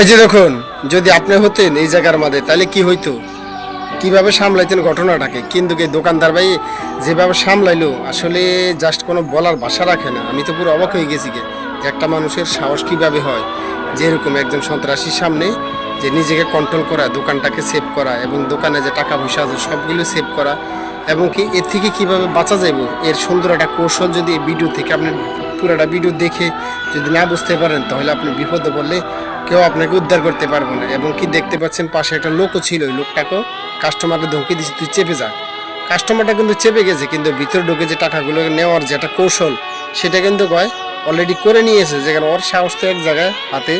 এই যে দেখুন, যদি আপনি হতেন এই জায়গার মধ্যে তাহলে কি হইতো? কীভাবে সামলাইতেন ঘটনাটাকে? কিন্তু এই দোকানদার ভাই যেভাবে সামলাইলো, আসলে জাস্ট কোনো বলার ভাষা রাখে না। আমি তো পুরো অবাক হয়ে গেছি গে একটা মানুষের সাহস কীভাবে হয়? যে এরকম একজন সন্ত্রাসীর সামনে যে নিজেকে কন্ট্রোল করা, দোকানটাকে সেভ করা এবং দোকানে যে টাকা পয়সা আছে, সবগুলো সেভ করা এবং কি এর থেকে কীভাবে বাঁচা যাইব? এর সুন্দর একটা কৌশল যদি এই ভিডিও থেকে আপনি পুরোটা ভিডিও দেখে যদি না বুঝতে পারেন, তাহলে আপনি বিপদে পড়লে কেউ আপনাকে উদ্ধার করতে পারবে না। এবং কি দেখতে পাচ্ছেন, পাশে একটা লোকও ছিল। ওই লোকটাকেও কাস্টমারকে ধমকি দিচ্ছে তুই চেপে যা। কাস্টমারটা কিন্তু চেপে গেছে, কিন্তু ভিতরে ঢুকে যে টাকাগুলো নেওয়ার যে একটা কৌশল, সেটা কিন্তু কয় অলরেডি করে নিয়েছে। যেখানে ওর সাহস তো এক জায়গায়, হাতে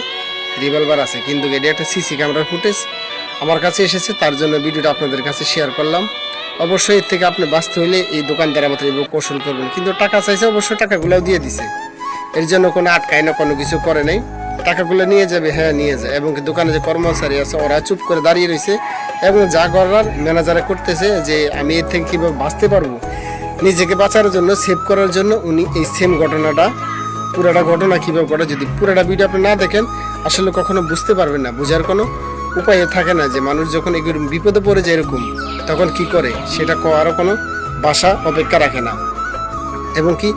রিভলভার আছে। কিন্তু এটা একটা সিসি ক্যামেরার ফুটেজ আমার কাছে এসেছে, তার জন্য ভিডিওটা আপনাদের কাছে শেয়ার করলাম। অবশ্যই এর থেকে আপনি বাঁচতে হলে এই দোকানদার আমাদের এইভাবে কৌশল করবেন। কিন্তু টাকা চাইছে, অবশ্যই টাকাগুলোও দিয়ে দিছে। এর জন্য কোনো আটকায় না, কোনো কিছু করে নাই। টাকাগুলো নিয়ে যাবে হ্যাঁ নিয়ে যায়। এবং দোকানে যে কর্মচারী আছে, ওরা চুপ করে দাঁড়িয়ে রয়েছে এবং যা করার ম্যানেজারে করতেছে যে আমি এর থেকে কীভাবে বাঁচতে পারব, নিজেকে বাঁচার জন্য সেভ করার জন্য উনি এই সেম ঘটনাটা, পুরাটা ঘটনা কীভাবে ঘটে, যদি পুরাটা ভিডিও আপনি না দেখেন, আসলে কখনো বুঝতে পারবেন না। বোঝার কোনো উপায় থাকে না যে মানুষ যখন এগুলো বিপদে পড়ে যায় এরকম, তখন কি করে? সেটা আরও কোনো বাসা অপেক্ষা রাখে না। এবং কি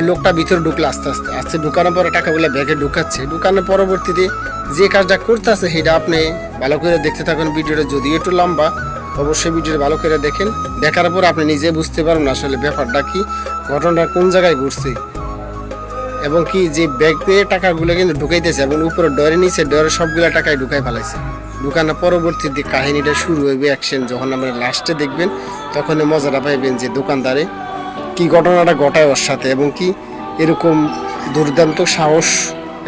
লোকটা ভিতরে ঢুকলো আস্তে আস্তে। আস্তে ঢুকানোর পরে টাকাগুলো ব্যাগে ঢুকাচ্ছে। ঢুকানোর পরবর্তীতে যে কাজটা করতেছে, সেটা আপনি ভালো করে দেখতে থাকুন। ভিডিওটা যদিও একটু লম্বা, অবশ্যই ভিডিওটা ভালো করে দেখেন। দেখার পর আপনি নিজে বুঝতে পারবেন আসলে ব্যাপারটা কি, ঘটনাটা কোন জায়গায় ঘুরছে এবং কি যে ব্যাগ দিয়ে টাকাগুলো কিন্তু ঢুকাইতেছে এবং উপরে ডরে নিচে ডরে সবগুলো টাকায় ঢুকাই ফেলাইছে। ঢুকানোর পরবর্তীতে কাহিনীটা শুরু হইবে অ্যাকশন যখন আমরা লাস্টে দেখবেন তখন মজাটা পাইবেন যে দোকানদারে কি ঘটনাটা ঘটায় ওর সাথে এবং কি এরকম দুর্দান্ত সাহস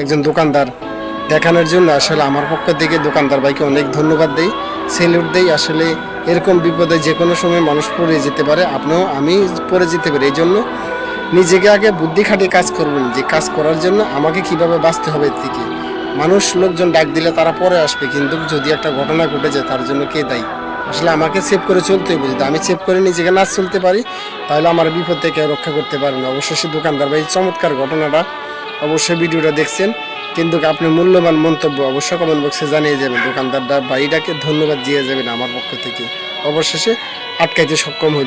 একজন দোকানদার দেখানোর জন্য আসলে আমার পক্ষ থেকে দোকানদার ভাইকে অনেক ধন্যবাদ দেই সেলুট দেই। আসলে এরকম বিপদে যে কোনো সময় মানুষ পড়ে যেতে পারে, আপনিও আমি পড়ে যেতে পারি। এই জন্য নিজেকে আগে বুদ্ধি খাটিয়ে কাজ করবেন যে কাজ করার জন্য আমাকে কীভাবে বাঁচতে হবে থেকে মানুষ লোকজন ডাক দিলে তারা পরে আসবে, কিন্তু যদি একটা ঘটনা ঘটে যায়, তার জন্য কে দায়ী? আসলে আমাকে সেভ করে চলতে বুঝতে আমি সেভ করে নিজেকে না চলতে পারি, তাহলে আমার বিপদ থেকে রক্ষা করতে পারবে না। অবশ্যই দোকানদার ভাই, চমৎকার ঘটনাটা অবশ্যই ভিডিওটা দেখছেন। কিন্তু আপনি মূল্যবান মন্তব্য অবশ্যই কমেন্ট বক্সে জানিয়ে যাবেন দোকানদারটা ভাইটাকে ধন্যবাদ দিয়ে যাবেন আমার পক্ষ থেকে। অবশেষে আটকাইতে সক্ষম হই